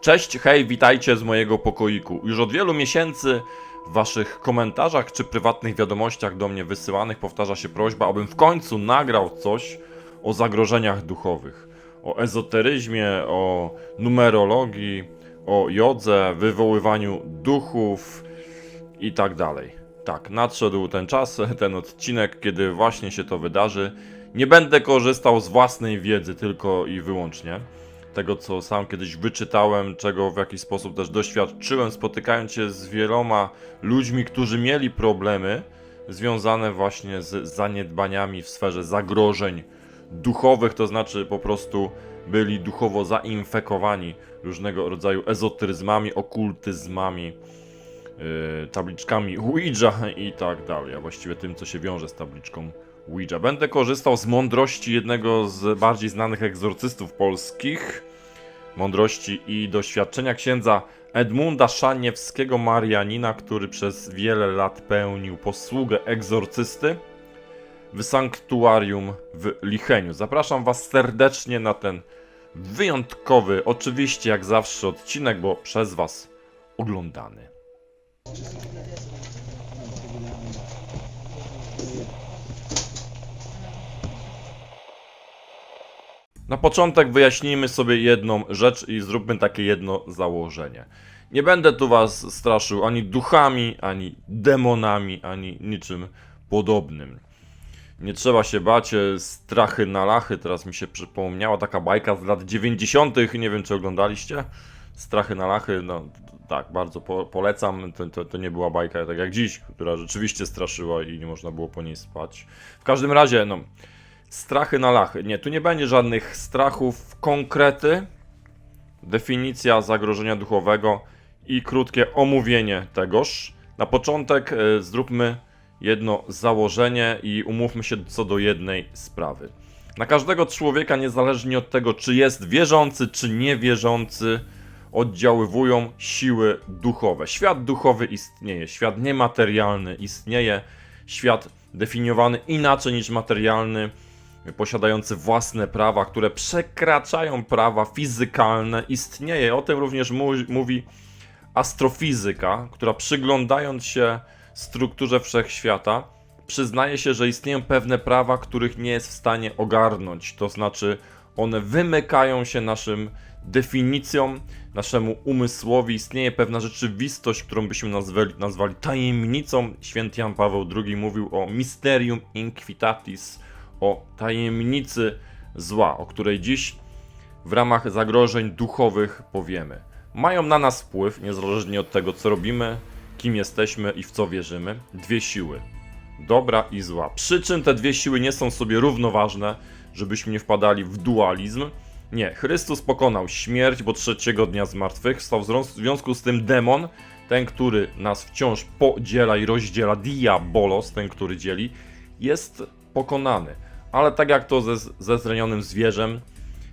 Cześć, hej, witajcie z mojego pokoiku. Już od wielu miesięcy w waszych komentarzach czy prywatnych wiadomościach do mnie wysyłanych powtarza się prośba, abym w końcu nagrał coś o zagrożeniach duchowych. O ezoteryzmie, o numerologii, o jodze, wywoływaniu duchów i tak dalej. Tak, nadszedł ten czas, ten odcinek, kiedy właśnie się to wydarzy. Nie będę korzystał z własnej wiedzy tylko i wyłącznie tego, co sam kiedyś wyczytałem, czego w jakiś sposób też doświadczyłem, spotykając się z wieloma ludźmi, którzy mieli problemy związane właśnie z zaniedbaniami w sferze zagrożeń duchowych, to znaczy po prostu byli duchowo zainfekowani różnego rodzaju ezoteryzmami, okultyzmami, tabliczkami Ouija i tak dalej, a właściwie tym, co się wiąże z tabliczką Ouija. Będę korzystał z mądrości jednego z bardziej znanych egzorcystów polskich, mądrości i doświadczenia księdza Edmunda Szaniewskiego Marianina, który przez wiele lat pełnił posługę egzorcysty w sanktuarium w Licheniu. Zapraszam Was serdecznie na ten wyjątkowy, oczywiście jak zawsze odcinek, bo przez Was oglądany. Na początek wyjaśnijmy sobie jedną rzecz i zróbmy takie jedno założenie. Nie będę tu was straszył ani duchami, ani demonami, ani niczym podobnym. Nie trzeba się bać, e, strachy na lachy. Teraz mi się przypomniała taka bajka z lat 90. Nie wiem, czy oglądaliście. Strachy na lachy, no tak, bardzo po, polecam. To, to, to nie była bajka tak jak dziś, która rzeczywiście straszyła i nie można było po niej spać. W każdym razie, no, Strachy na lachy. Nie, tu nie będzie żadnych strachów, konkrety, definicja zagrożenia duchowego i krótkie omówienie tegoż. Na początek e, zróbmy jedno założenie i umówmy się co do jednej sprawy. Na każdego człowieka, niezależnie od tego, czy jest wierzący, czy niewierzący, oddziaływują siły duchowe. Świat duchowy istnieje, świat niematerialny istnieje, świat definiowany inaczej niż materialny posiadający własne prawa, które przekraczają prawa fizykalne, istnieje. O tym również mówi astrofizyka, która przyglądając się strukturze wszechświata, przyznaje się, że istnieją pewne prawa, których nie jest w stanie ogarnąć. To znaczy, one wymykają się naszym definicjom, naszemu umysłowi. Istnieje pewna rzeczywistość, którą byśmy nazwali, nazwali tajemnicą. Święty Jan Paweł II mówił o mysterium inquitatis, o tajemnicy zła, o której dziś w ramach zagrożeń duchowych powiemy. Mają na nas wpływ, niezależnie od tego, co robimy, kim jesteśmy i w co wierzymy, dwie siły: dobra i zła. Przy czym te dwie siły nie są sobie równoważne, żebyśmy nie wpadali w dualizm. Nie, Chrystus pokonał śmierć, bo trzeciego dnia zmartwychwstał. W związku z tym demon, ten, który nas wciąż podziela i rozdziela, diabolos, ten, który dzieli, jest pokonany ale tak jak to ze, ze zranionym zwierzem,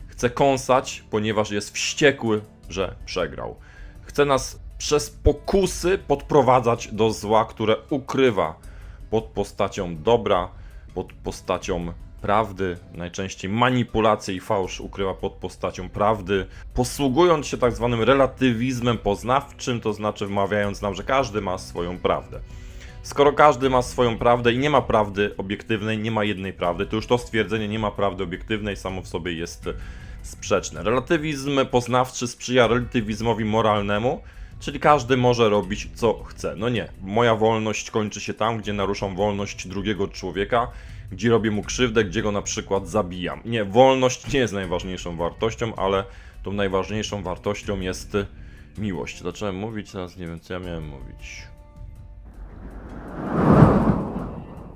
chce kąsać, ponieważ jest wściekły, że przegrał. Chce nas przez pokusy podprowadzać do zła, które ukrywa pod postacią dobra, pod postacią prawdy, najczęściej manipulację i fałsz ukrywa pod postacią prawdy, posługując się tak zwanym relatywizmem poznawczym, to znaczy wmawiając nam, że każdy ma swoją prawdę. Skoro każdy ma swoją prawdę i nie ma prawdy obiektywnej, nie ma jednej prawdy, to już to stwierdzenie nie ma prawdy obiektywnej samo w sobie jest sprzeczne. Relatywizm poznawczy sprzyja relatywizmowi moralnemu, czyli każdy może robić co chce. No nie, moja wolność kończy się tam, gdzie naruszam wolność drugiego człowieka, gdzie robię mu krzywdę, gdzie go na przykład zabijam. Nie, wolność nie jest najważniejszą wartością, ale tą najważniejszą wartością jest miłość. Zacząłem mówić, teraz nie wiem co ja miałem mówić.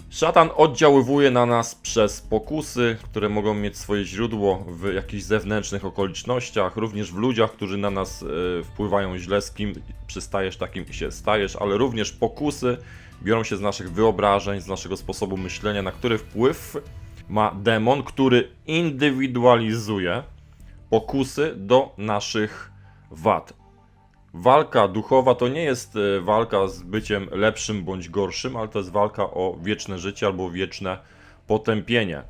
Szatan oddziaływuje na nas przez pokusy, które mogą mieć swoje źródło w jakichś zewnętrznych okolicznościach, również w ludziach, którzy na nas y, wpływają źle, z kim przystajesz, takim się stajesz, ale również pokusy biorą się z naszych wyobrażeń, z naszego sposobu myślenia, na który wpływ ma demon, który indywidualizuje pokusy do naszych wad. walka duchowa to nie jest e, walka z byciem lepszym bądź gorszym, ale to jest walka o wieczne życie albo wieczne potępienie.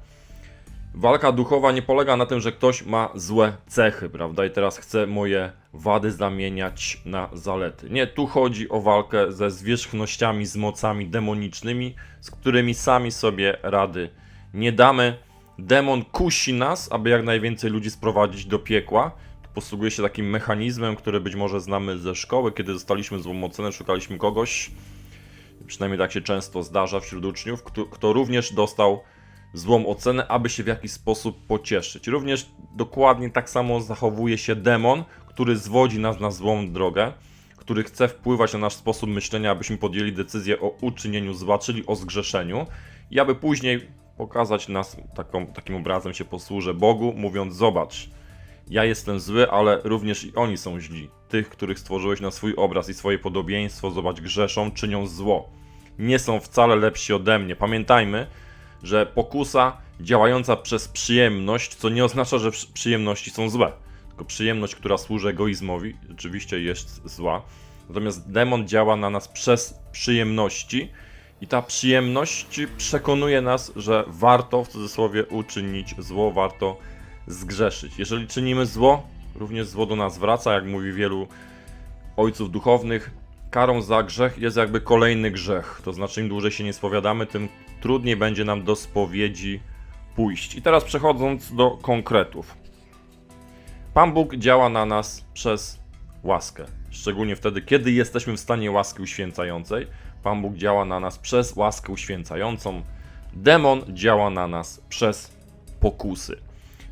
Walka duchowa nie polega na tym, że ktoś ma złe cechy, prawda? I teraz chce moje wady zamieniać na zalety. Nie, tu chodzi o walkę ze zwierzchnościami, z mocami demonicznymi, z którymi sami sobie rady nie damy. Demon kusi nas, aby jak najwięcej ludzi sprowadzić do piekła. Posługuje się takim mechanizmem, który być może znamy ze szkoły, kiedy zostaliśmy złomocone, szukaliśmy kogoś, przynajmniej tak się często zdarza wśród uczniów, kto, kto również dostał złą ocenę, aby się w jakiś sposób pocieszyć. Również dokładnie tak samo zachowuje się demon, który zwodzi nas na złą drogę, który chce wpływać na nasz sposób myślenia, abyśmy podjęli decyzję o uczynieniu zła, czyli o zgrzeszeniu, i aby później pokazać nas taką, takim obrazem się posłużę Bogu, mówiąc: Zobacz, ja jestem zły, ale również i oni są źli. Tych, których stworzyłeś na swój obraz i swoje podobieństwo, zobacz, grzeszą, czynią zło. Nie są wcale lepsi ode mnie. Pamiętajmy, że pokusa działająca przez przyjemność, co nie oznacza, że przy- przyjemności są złe. Tylko przyjemność, która służy egoizmowi, rzeczywiście jest zła. Natomiast demon działa na nas przez przyjemności i ta przyjemność przekonuje nas, że warto w cudzysłowie uczynić zło, warto zgrzeszyć. Jeżeli czynimy zło, również zło do nas wraca, jak mówi wielu ojców duchownych. Karą za grzech jest jakby kolejny grzech. To znaczy, im dłużej się nie spowiadamy, tym trudniej będzie nam do spowiedzi pójść. I teraz przechodząc do konkretów. Pan Bóg działa na nas przez łaskę. Szczególnie wtedy, kiedy jesteśmy w stanie łaski uświęcającej. Pan Bóg działa na nas przez łaskę uświęcającą. Demon działa na nas przez pokusy.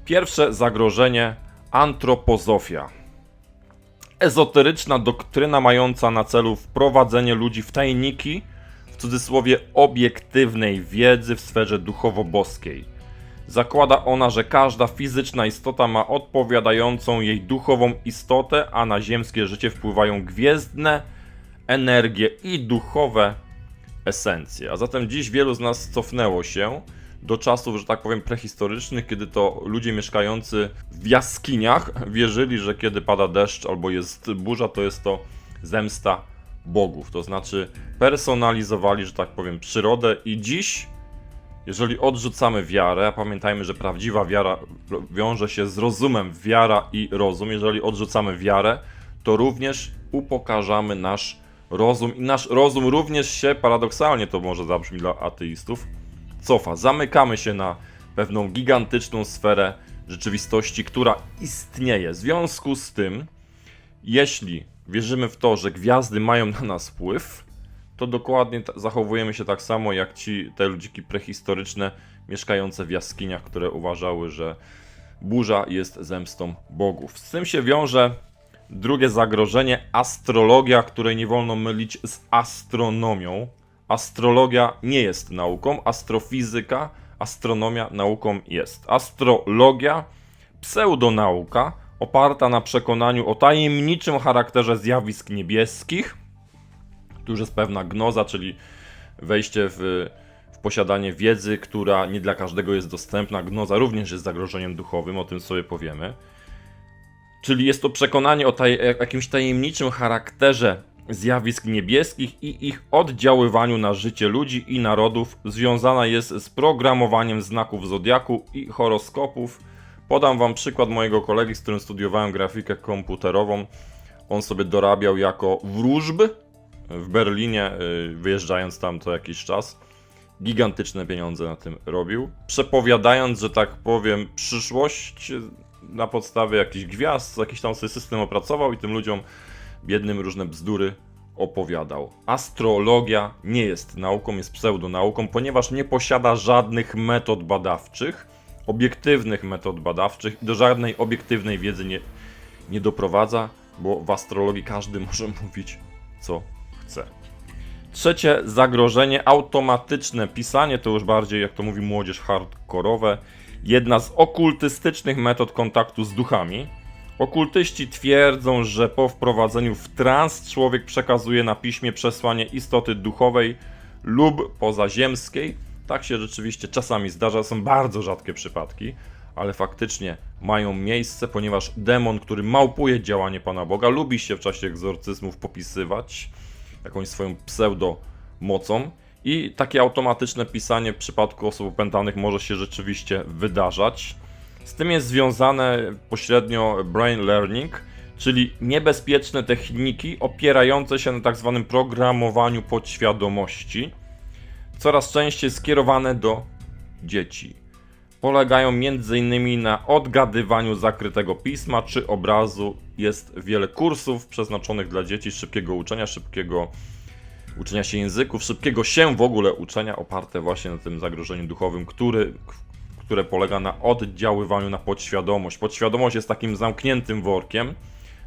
Pierwsze zagrożenie antropozofia. Ezoteryczna doktryna mająca na celu wprowadzenie ludzi w tajniki, w cudzysłowie obiektywnej wiedzy w sferze duchowo-boskiej. Zakłada ona, że każda fizyczna istota ma odpowiadającą jej duchową istotę, a na ziemskie życie wpływają gwiezdne energie i duchowe esencje. A zatem dziś wielu z nas cofnęło się do czasów, że tak powiem, prehistorycznych, kiedy to ludzie mieszkający w jaskiniach wierzyli, że kiedy pada deszcz albo jest burza, to jest to zemsta bogów. To znaczy personalizowali, że tak powiem, przyrodę i dziś jeżeli odrzucamy wiarę, a pamiętajmy, że prawdziwa wiara wiąże się z rozumem, wiara i rozum. Jeżeli odrzucamy wiarę, to również upokarzamy nasz rozum i nasz rozum również się, paradoksalnie to może zabrzmi dla ateistów, cofa. Zamykamy się na pewną gigantyczną sferę rzeczywistości, która istnieje. W związku z tym, jeśli wierzymy w to, że gwiazdy mają na nas wpływ, to dokładnie zachowujemy się tak samo jak ci te ludziki prehistoryczne mieszkające w jaskiniach, które uważały, że burza jest zemstą bogów. Z tym się wiąże drugie zagrożenie astrologia, której nie wolno mylić z astronomią. Astrologia nie jest nauką, astrofizyka, astronomia nauką jest. Astrologia pseudonauka oparta na przekonaniu o tajemniczym charakterze zjawisk niebieskich, tu już jest pewna gnoza, czyli wejście w, w posiadanie wiedzy, która nie dla każdego jest dostępna. Gnoza również jest zagrożeniem duchowym, o tym sobie powiemy. Czyli jest to przekonanie o taj jakimś tajemniczym charakterze zjawisk niebieskich i ich oddziaływaniu na życie ludzi i narodów, związana jest z programowaniem znaków zodiaku i horoskopów. Podam Wam przykład mojego kolegi, z którym studiowałem grafikę komputerową. On sobie dorabiał jako wróżb w Berlinie, y, wyjeżdżając tam co jakiś czas. Gigantyczne pieniądze na tym robił. Przepowiadając, że tak powiem, przyszłość y, na podstawie jakichś gwiazd, jakiś tam sobie system opracował i tym ludziom biednym różne bzdury opowiadał. Astrologia nie jest nauką, jest pseudonauką, ponieważ nie posiada żadnych metod badawczych, obiektywnych metod badawczych i do żadnej obiektywnej wiedzy nie, nie doprowadza, bo w astrologii każdy może mówić co chce. Trzecie zagrożenie automatyczne pisanie to już bardziej, jak to mówi młodzież, hardkorowe. Jedna z okultystycznych metod kontaktu z duchami. Okultyści twierdzą, że po wprowadzeniu w trans człowiek przekazuje na piśmie przesłanie istoty duchowej lub pozaziemskiej. Tak się rzeczywiście czasami zdarza, są bardzo rzadkie przypadki, ale faktycznie mają miejsce, ponieważ demon, który małpuje działanie Pana Boga, lubi się w czasie egzorcyzmów popisywać jakąś swoją pseudo-mocą i takie automatyczne pisanie w przypadku osób opętanych może się rzeczywiście wydarzać. Z tym jest związane pośrednio brain learning, czyli niebezpieczne techniki opierające się na tak zwanym programowaniu podświadomości, coraz częściej skierowane do dzieci. Polegają m.in. na odgadywaniu zakrytego pisma czy obrazu. Jest wiele kursów przeznaczonych dla dzieci szybkiego uczenia, szybkiego uczenia się języków, szybkiego się w ogóle uczenia, oparte właśnie na tym zagrożeniu duchowym, który, które polega na oddziaływaniu na podświadomość. Podświadomość jest takim zamkniętym workiem,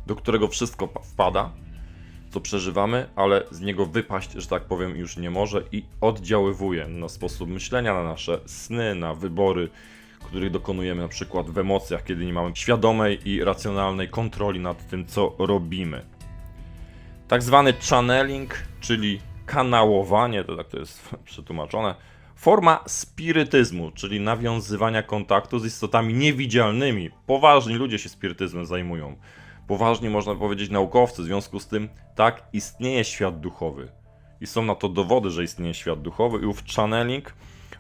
do którego wszystko pa- wpada, co przeżywamy, ale z niego wypaść, że tak powiem, już nie może i oddziaływuje na sposób myślenia, na nasze sny, na wybory, których dokonujemy na przykład w emocjach, kiedy nie mamy świadomej i racjonalnej kontroli nad tym, co robimy. Tak zwany channeling, czyli kanałowanie, to tak to jest przetłumaczone, forma spirytyzmu, czyli nawiązywania kontaktu z istotami niewidzialnymi. Poważni ludzie się spirytyzmem zajmują. Poważni, można powiedzieć, naukowcy. W związku z tym, tak, istnieje świat duchowy. I są na to dowody, że istnieje świat duchowy. I ów channeling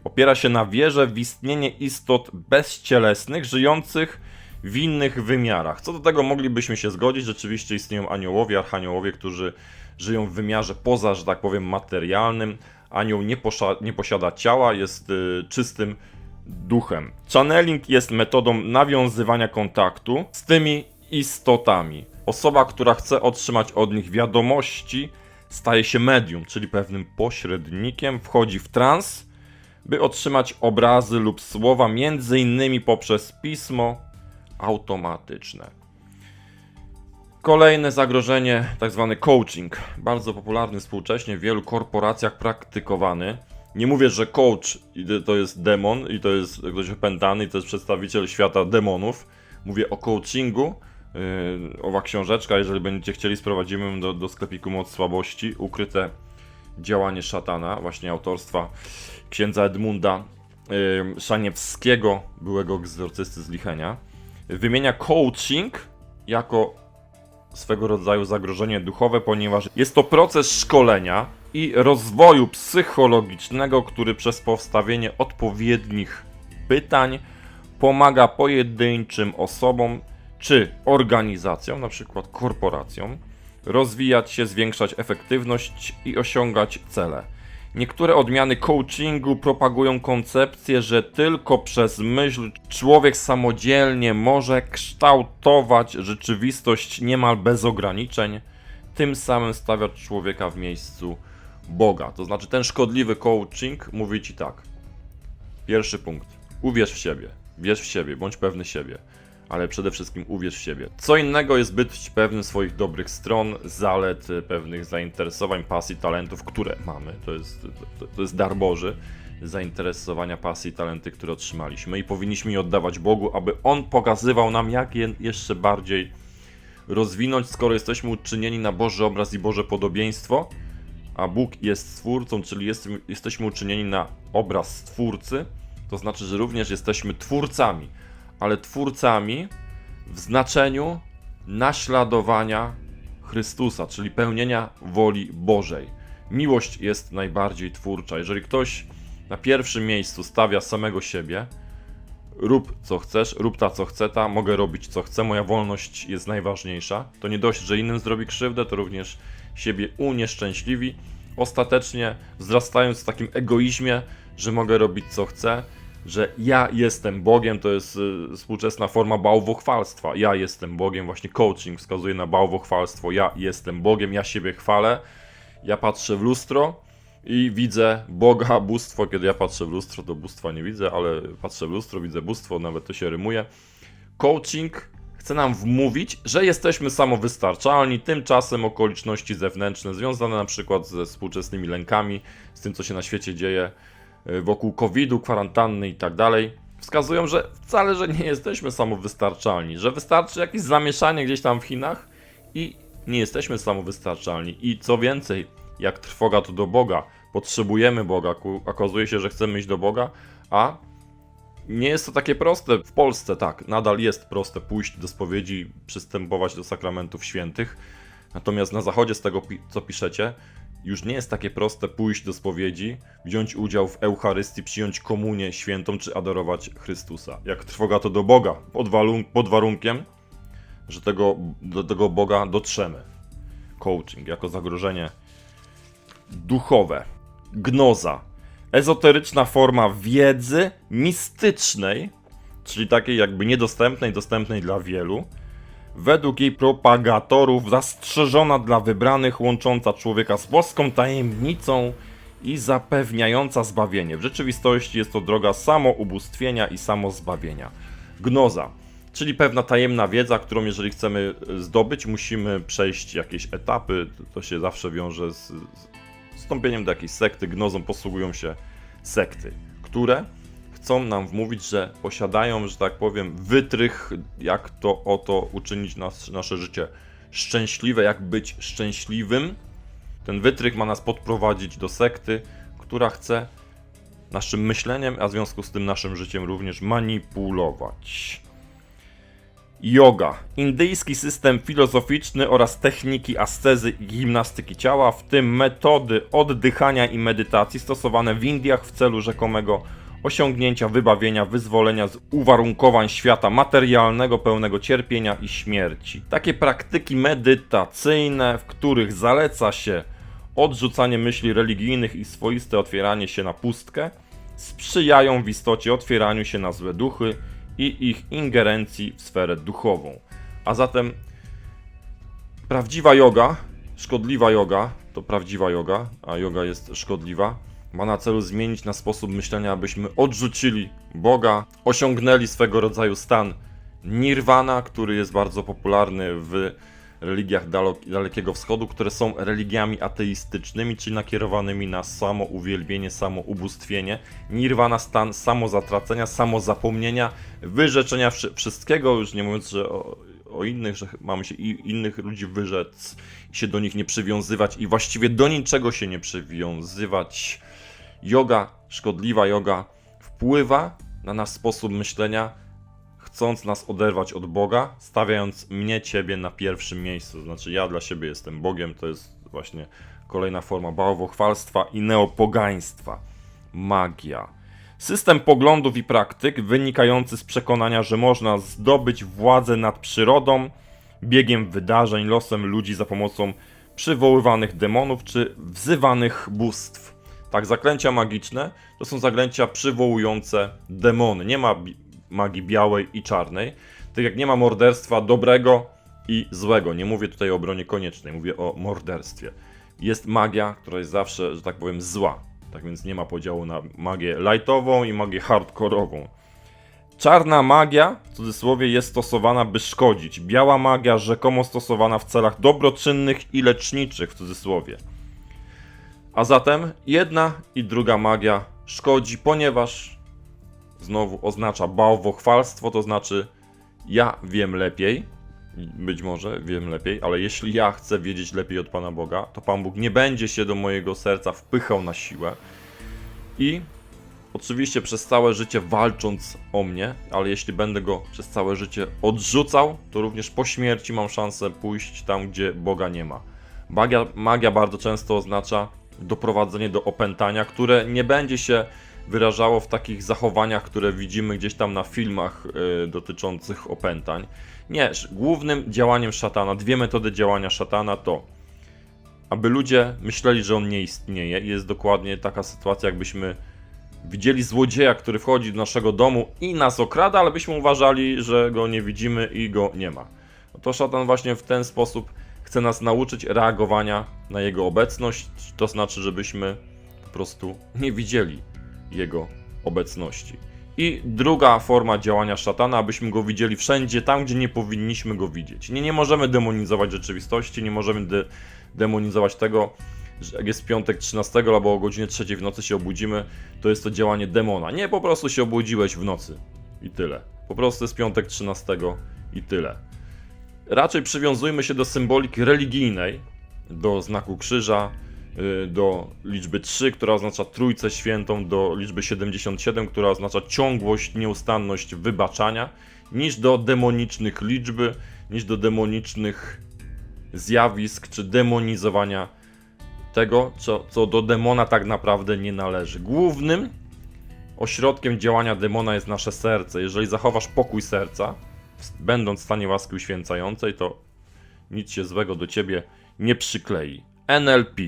opiera się na wierze w istnienie istot bezcielesnych, żyjących w innych wymiarach. Co do tego moglibyśmy się zgodzić. Rzeczywiście istnieją aniołowie, archaniołowie, którzy żyją w wymiarze poza, że tak powiem, materialnym. Anioł nie, nie posiada ciała, jest y, czystym duchem. Channeling jest metodą nawiązywania kontaktu z tymi istotami. Osoba, która chce otrzymać od nich wiadomości, staje się medium, czyli pewnym pośrednikiem, wchodzi w trans, by otrzymać obrazy lub słowa, innymi poprzez pismo automatyczne. Kolejne zagrożenie, tak zwany coaching, bardzo popularny współcześnie w wielu korporacjach praktykowany. Nie mówię, że coach to jest demon i to jest ktoś opętany i to jest przedstawiciel świata demonów. Mówię o coachingu. Yy, owa książeczka, jeżeli będziecie chcieli, sprowadzimy do, do sklepiku Moc Słabości. Ukryte działanie szatana, właśnie autorstwa księdza Edmunda yy, Szaniewskiego, byłego egzorcysty z Lichenia. Wymienia coaching jako swego rodzaju zagrożenie duchowe, ponieważ jest to proces szkolenia i rozwoju psychologicznego, który przez postawienie odpowiednich pytań pomaga pojedynczym osobom czy organizacjom, na przykład korporacjom, rozwijać się, zwiększać efektywność i osiągać cele. Niektóre odmiany coachingu propagują koncepcję, że tylko przez myśl człowiek samodzielnie może kształtować rzeczywistość niemal bez ograniczeń, tym samym stawiać człowieka w miejscu Boga. To znaczy, ten szkodliwy coaching mówi ci tak. Pierwszy punkt. Uwierz w siebie. Wierz w siebie, bądź pewny siebie. Ale przede wszystkim uwierz w siebie. Co innego jest być pewnym swoich dobrych stron, zalet, pewnych zainteresowań, pasji, talentów, które mamy. To jest, to, to jest dar Boży. Zainteresowania, pasji, talenty, które otrzymaliśmy i powinniśmy je oddawać Bogu, aby On pokazywał nam, jak je jeszcze bardziej rozwinąć, skoro jesteśmy uczynieni na Boży obraz i Boże podobieństwo, a Bóg jest stwórcą, czyli jest, jesteśmy uczynieni na obraz stwórcy, to znaczy, że również jesteśmy twórcami, ale twórcami w znaczeniu naśladowania Chrystusa, czyli pełnienia woli Bożej. Miłość jest najbardziej twórcza. Jeżeli ktoś na pierwszym miejscu stawia samego siebie, rób co chcesz, rób ta co chce ta, mogę robić co chcę, moja wolność jest najważniejsza. To nie dość, że innym zrobi krzywdę, to również siebie unieszczęśliwi, ostatecznie wzrastając w takim egoizmie, że mogę robić co chcę, że ja jestem Bogiem, to jest y, współczesna forma bałwochwalstwa. Ja jestem Bogiem, właśnie coaching wskazuje na bałwochwalstwo. Ja jestem Bogiem, ja siebie chwalę. Ja patrzę w lustro i widzę Boga, bóstwo. Kiedy ja patrzę w lustro, to bóstwa nie widzę, ale patrzę w lustro, widzę bóstwo, nawet to się rymuje. Coaching chce nam wmówić, że jesteśmy samowystarczalni, tymczasem okoliczności zewnętrzne związane na przykład ze współczesnymi lękami, z tym co się na świecie dzieje wokół COVID-u, kwarantanny i tak dalej, wskazują, że wcale, że nie jesteśmy samowystarczalni, że wystarczy jakieś zamieszanie gdzieś tam w Chinach i nie jesteśmy samowystarczalni. I co więcej, jak trwoga to do Boga, potrzebujemy Boga, okazuje się, że chcemy iść do Boga, a Nie jest to takie proste. W Polsce tak, nadal jest proste pójść do spowiedzi, przystępować do sakramentów świętych. Natomiast na zachodzie, z tego co piszecie, już nie jest takie proste pójść do spowiedzi, wziąć udział w Eucharystii, przyjąć komunię świętą czy adorować Chrystusa. Jak trwoga to do Boga, pod, pod warunkiem, że tego, do tego Boga dotrzemy. Coaching jako zagrożenie duchowe. Gnoza. Ezoteryczna forma wiedzy mistycznej, czyli takiej jakby niedostępnej, dostępnej dla wielu. Według jej propagatorów zastrzeżona dla wybranych, łącząca człowieka z boską tajemnicą i zapewniająca zbawienie. W rzeczywistości jest to droga samoubóstwienia i samozbawienia. Gnoza, czyli pewna tajemna wiedza, którą jeżeli chcemy zdobyć, musimy przejść jakieś etapy. To się zawsze wiąże z, z wstąpieniem do jakiejś sekty. Gnozą posługują się sekty, które chcą nam wmówić, że posiadają, że tak powiem, wytrych, jak to oto uczynić nas, nasze życie szczęśliwe, jak być szczęśliwym. Ten wytrych ma nas podprowadzić do sekty, która chce naszym myśleniem, a w związku z tym naszym życiem również manipulować. Yoga. Indyjski system filozoficzny oraz techniki ascezy i gimnastyki ciała, w tym metody oddychania i medytacji stosowane w Indiach w celu rzekomego osiągnięcia wybawienia, wyzwolenia z uwarunkowań świata materialnego, pełnego cierpienia i śmierci. Takie praktyki medytacyjne, w których zaleca się odrzucanie myśli religijnych i swoiste otwieranie się na pustkę, sprzyjają w istocie otwieraniu się na złe duchy i ich ingerencji w sferę duchową. A zatem prawdziwa yoga, szkodliwa yoga, to prawdziwa yoga, a yoga jest szkodliwa, ma na celu zmienić na sposób myślenia, abyśmy odrzucili Boga, osiągnęli swego rodzaju stan nirvana, który jest bardzo popularny w religiach Dalekiego Wschodu, które są religiami ateistycznymi, czyli nakierowanymi na samouwielbienie, samoubóstwienie. Nirvana stan samozatracenia, samozapomnienia, wyrzeczenia wszy- wszystkiego, już nie mówiąc, że o, o innych, że mamy się i innych ludzi wyrzec, się do nich nie przywiązywać i właściwie do niczego się nie przywiązywać. Yoga, szkodliwa yoga, wpływa na nasz sposób myślenia, chcąc nas oderwać od Boga, stawiając mnie, ciebie na pierwszym miejscu. Znaczy, ja dla siebie jestem Bogiem, to jest właśnie kolejna forma bałwochwalstwa i neopogaństwa. Magia. System poglądów i praktyk wynikający z przekonania, że można zdobyć władzę nad przyrodą, biegiem wydarzeń, losem ludzi za pomocą przywoływanych demonów czy wzywanych bóstw. Tak, zaklęcia magiczne to są zaklęcia przywołujące demony. Nie ma magii białej i czarnej. Tak jak nie ma morderstwa dobrego i złego. Nie mówię tutaj o obronie koniecznej, mówię o morderstwie. Jest magia, która jest zawsze, że tak powiem, zła. Tak więc nie ma podziału na magię lightową i magię hardkorową. Czarna magia, w cudzysłowie, jest stosowana, by szkodzić. Biała magia, rzekomo stosowana w celach dobroczynnych i leczniczych, w cudzysłowie. A zatem jedna i druga magia szkodzi, ponieważ znowu oznacza bałwochwalstwo, to znaczy ja wiem lepiej, być może wiem lepiej, ale jeśli ja chcę wiedzieć lepiej od Pana Boga, to Pan Bóg nie będzie się do mojego serca wpychał na siłę i oczywiście przez całe życie walcząc o mnie, ale jeśli będę go przez całe życie odrzucał, to również po śmierci mam szansę pójść tam, gdzie Boga nie ma. Magia, magia bardzo często oznacza doprowadzenie do opętania, które nie będzie się wyrażało w takich zachowaniach, które widzimy gdzieś tam na filmach y, dotyczących opętań. Nie, głównym działaniem szatana, dwie metody działania szatana to aby ludzie myśleli, że on nie istnieje i jest dokładnie taka sytuacja, jakbyśmy widzieli złodzieja, który wchodzi do naszego domu i nas okrada, ale byśmy uważali, że go nie widzimy i go nie ma. No to szatan właśnie w ten sposób chce nas nauczyć reagowania na jego obecność, to znaczy, żebyśmy po prostu nie widzieli jego obecności. I druga forma działania szatana, abyśmy go widzieli wszędzie tam, gdzie nie powinniśmy go widzieć. Nie, nie możemy demonizować rzeczywistości, nie możemy de demonizować tego, że jak jest piątek 13 albo o godzinie 3 w nocy się obudzimy, to jest to działanie demona. Nie, po prostu się obudziłeś w nocy i tyle. Po prostu jest piątek 13 i tyle. Raczej przywiązujmy się do symboliki religijnej, do znaku krzyża, y, do liczby 3, która oznacza Trójcę Świętą, do liczby 77, która oznacza ciągłość, nieustanność wybaczania, niż do demonicznych liczby, niż do demonicznych zjawisk czy demonizowania tego, co, co do demona tak naprawdę nie należy. Głównym ośrodkiem działania demona jest nasze serce. Jeżeli zachowasz pokój serca, będąc w stanie łaski uświęcającej, to nic się złego do ciebie nie przyklei. NLP.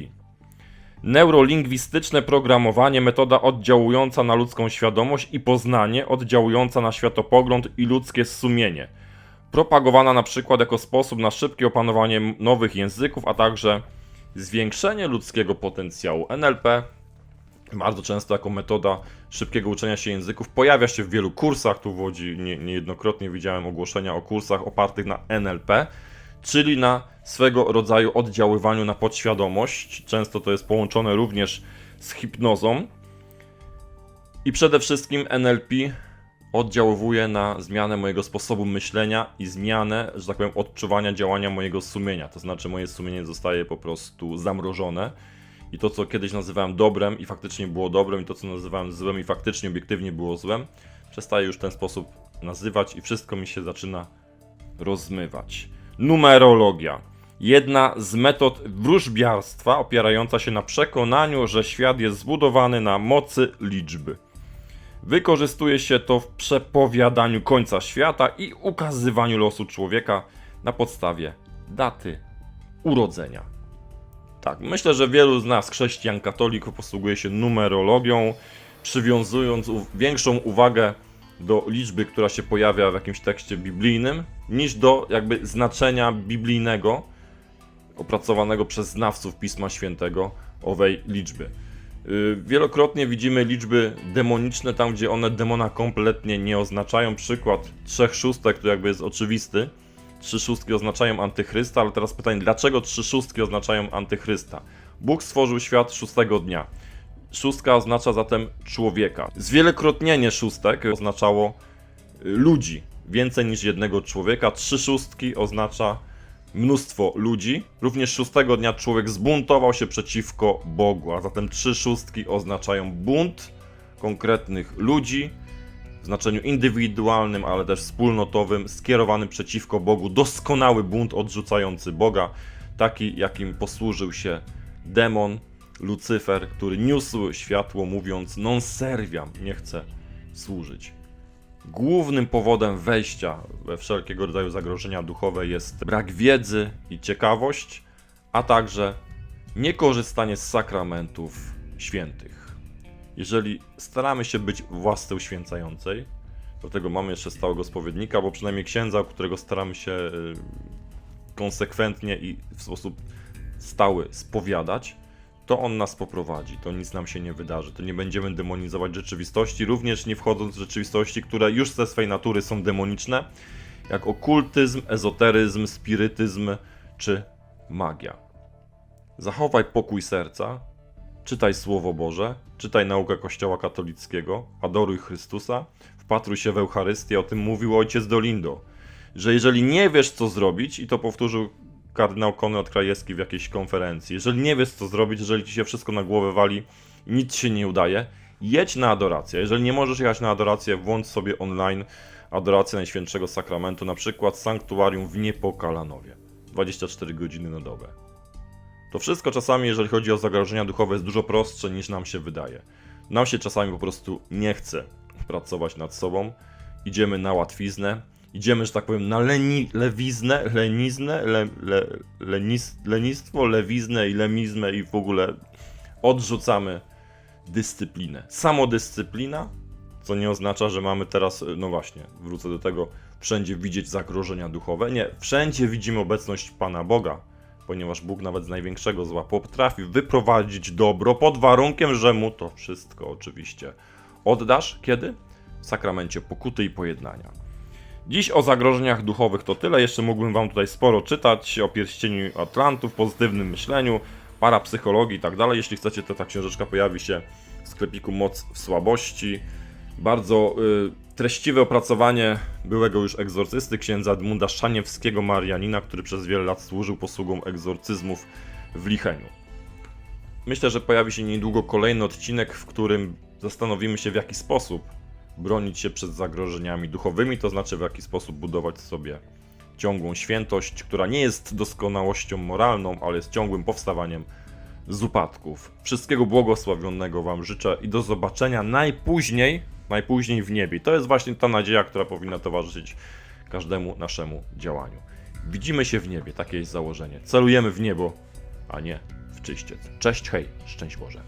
Neurolingwistyczne programowanie, metoda oddziałująca na ludzką świadomość i poznanie, oddziałująca na światopogląd i ludzkie sumienie. Propagowana na przykład jako sposób na szybkie opanowanie nowych języków, a także zwiększenie ludzkiego potencjału. NLP bardzo często jako metoda szybkiego uczenia się języków pojawia się w wielu kursach. Tu w Łodzi nie, niejednokrotnie widziałem ogłoszenia o kursach opartych na NLP, czyli na swego rodzaju oddziaływaniu na podświadomość. Często to jest połączone również z hipnozą. I przede wszystkim NLP oddziaływuje na zmianę mojego sposobu myślenia i zmianę, że tak powiem, odczuwania działania mojego sumienia. To znaczy, moje sumienie zostaje po prostu zamrożone i to, co kiedyś nazywałem dobrem i faktycznie było dobrem, i to, co nazywałem złem i faktycznie obiektywnie było złem, przestaję już w ten sposób nazywać i wszystko mi się zaczyna rozmywać. Numerologia. Jedna z metod wróżbiarstwa opierająca się na przekonaniu, że świat jest zbudowany na mocy liczby. Wykorzystuje się to w przepowiadaniu końca świata i ukazywaniu losu człowieka na podstawie daty urodzenia. Tak, myślę, że wielu z nas, chrześcijan, katolików, posługuje się numerologią, przywiązując większą uwagę do liczby, która się pojawia w jakimś tekście biblijnym, niż do jakby znaczenia biblijnego opracowanego przez znawców Pisma Świętego owej liczby. Yy, Wielokrotnie widzimy liczby demoniczne tam, gdzie one demona kompletnie nie oznaczają. Przykład trzech szóstek, to jakby jest oczywisty. Trzy szóstki oznaczają antychrysta, ale teraz pytanie, dlaczego trzy szóstki oznaczają antychrysta? Bóg stworzył świat szóstego dnia. Szóstka oznacza zatem człowieka. Zwielokrotnienie szóstek oznaczało y, ludzi, więcej niż jednego człowieka. Trzy szóstki oznacza mnóstwo ludzi. Również szóstego dnia człowiek zbuntował się przeciwko Bogu, a zatem trzy szóstki oznaczają bunt konkretnych ludzi w znaczeniu indywidualnym, ale też wspólnotowym, skierowany przeciwko Bogu. Doskonały bunt odrzucający Boga, taki jakim posłużył się demon Lucyfer, który niósł światło, mówiąc: Non serviam, nie chcę służyć. Głównym powodem wejścia we wszelkiego rodzaju zagrożenia duchowe jest brak wiedzy i ciekawość, a także niekorzystanie z sakramentów świętych. Jeżeli staramy się być w łasce uświęcającej, dlatego mamy jeszcze stałego spowiednika, bo przynajmniej księdza, o którego staramy się y, konsekwentnie i w sposób stały spowiadać, to on nas poprowadzi, to nic nam się nie wydarzy, to nie będziemy demonizować rzeczywistości, również nie wchodząc w rzeczywistości, które już ze swej natury są demoniczne, jak okultyzm, ezoteryzm, spirytyzm czy magia. Zachowaj pokój serca, czytaj Słowo Boże, czytaj naukę Kościoła katolickiego, adoruj Chrystusa, wpatruj się w Eucharystię, o tym mówił ojciec Dolindo, że jeżeli nie wiesz co zrobić, i to powtórzył kardynał Konrad Krajewski w jakiejś konferencji, jeżeli nie wiesz co zrobić, jeżeli ci się wszystko na głowę wali, nic się nie udaje, jedź na adorację. Jeżeli nie możesz jechać na adorację, włącz sobie online adorację Najświętszego Sakramentu, na przykład sanktuarium w Niepokalanowie. 24 godziny na dobę. To wszystko czasami, jeżeli chodzi o zagrożenia duchowe, jest dużo prostsze niż nam się wydaje. Nam się czasami po prostu nie chce pracować nad sobą. Idziemy na łatwiznę, idziemy, że tak powiem, na leni, lewiznę, leniznę, le, le, lenis, lenistwo, lewiznę i lemizmę i w ogóle odrzucamy dyscyplinę. Samodyscyplina, co nie oznacza, że mamy teraz, no właśnie, wrócę do tego, wszędzie widzieć zagrożenia duchowe. Nie, wszędzie widzimy obecność Pana Boga, ponieważ Bóg nawet z największego zła potrafi wyprowadzić dobro pod warunkiem, że mu to wszystko oczywiście oddasz. Kiedy? W sakramencie pokuty i pojednania. Dziś o zagrożeniach duchowych to tyle. Jeszcze mógłbym Wam tutaj sporo czytać o pierścieniu Atlantów, pozytywnym myśleniu, parapsychologii i tak dalej. Jeśli chcecie, to ta książeczka pojawi się w sklepiku Moc w Słabości. Bardzo y, treściwe opracowanie byłego już egzorcysty, księdza Edmunda Szaniewskiego Marianina, który przez wiele lat służył posługą egzorcyzmów w Licheniu. myślę, że pojawi się niedługo kolejny odcinek, w którym zastanowimy się w jaki sposób bronić się przed zagrożeniami duchowymi, to znaczy w jaki sposób budować sobie ciągłą świętość, która nie jest doskonałością moralną, ale jest ciągłym powstawaniem z upadków. Wszystkiego błogosławionego Wam życzę i do zobaczenia najpóźniej, najpóźniej w niebie. To jest właśnie ta nadzieja, która powinna towarzyszyć każdemu naszemu działaniu. Widzimy się w niebie, takie jest założenie. Celujemy w niebo, a nie w czyściec. Cześć, hej, szczęść Boże.